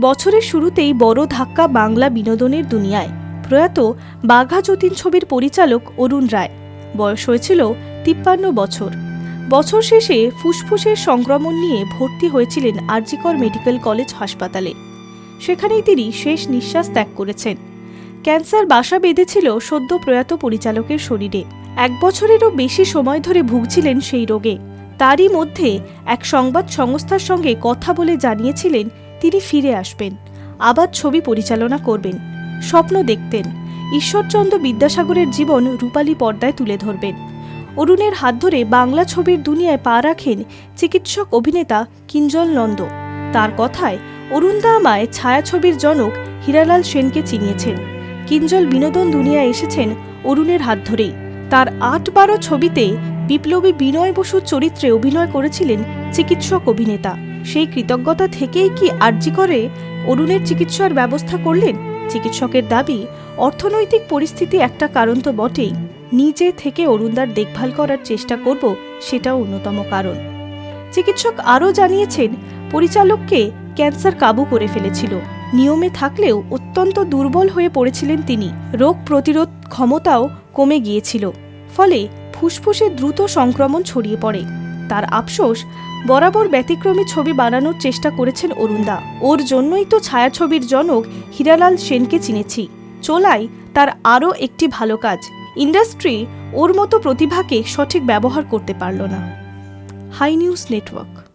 বছরের শুরুতেই বড় ধাক্কা বাংলা বিনোদনের দুনিয়ায়। প্রয়াত বাঘা যতীন ছবির পরিচালক অরুণ রায়। বয়স হয়েছিল তিপ্পান্ন বছর। বছর শেষে ফুসফুসের সংক্রমণ নিয়ে ভর্তি হয়েছিলেন আরজিকর মেডিকেল কলেজ হাসপাতালে। সেখানেই তিনি শেষ নিঃশ্বাস ত্যাগ করেছেন। ক্যান্সার বাসা বেঁধেছিল সদ্য প্রয়াত পরিচালকের শরীরে। এক বছরেরও বেশি সময় ধরে ভুগছিলেন সেই রোগে। তারই মধ্যে এক সংবাদ সংস্থার সঙ্গে কথা বলে জানিয়েছিলেন তিনি ফিরে আসবেন। আবার ছবি পরিচালনা করবেন। স্বপ্ন দেখতেন। ঈশ্বরচন্দ্র বিদ্যাসাগরের জীবন রূপালী পর্দায় তুলে ধরবেন। অরুণের হাত ধরে বাংলা ছবির দুনিয়ায় পা রাখেন চিকিৎসক অভিনেতা কিঞ্জল নন্দ। তার কথায় অরুণদা আমায় ছায়াছবির জনক হীরালাল সেনকে চিনিয়েছেন। কিঞ্জল বিনোদন দুনিয়ায় এসেছেন অরুণের হাত ধরেই। তার আট বারো ছবিতে বিপ্লবী বিনয় বসুর চরিত্রে অভিনয় করেছিলেন চিকিৎসক অভিনেতা। সেই কৃতজ্ঞতা থেকেই কি আর্জি করে অরুণের চিকিৎসার ব্যবস্থা করলেন? চিকিৎসকের দাবি, অর্থনৈতিক পরিস্থিতি একটা কারণ তো বটেই। নিজে থেকে অরুণদার দেখভাল করার চেষ্টা করব সেটাও অন্যতম কারণ। চিকিৎসক আরও জানিয়েছেন, পরিচালককে ক্যান্সার কাবু করে ফেলেছিল। নিয়মে থাকলেও অত্যন্ত দুর্বল হয়ে পড়েছিলেন তিনি। রোগ প্রতিরোধ ক্ষমতাও কমে গিয়েছিল। ফলে ফুসফুসে দ্রুত সংক্রমণ ছড়িয়ে পড়ে। তার আফসোস বরাবর ব্যতিক্রমী ছবি বানানোর চেষ্টা করেছেন অরুণদা। ওর জন্যই তো ছায়াছবির জনক হীরালাল সেনকে চিনেছি। চোলাই তার আরও একটি ভালো কাজ। ইন্ডাস্ট্রি ওর মতো প্রতিভাকে সঠিক ব্যবহার করতে পারল না। Hi news network.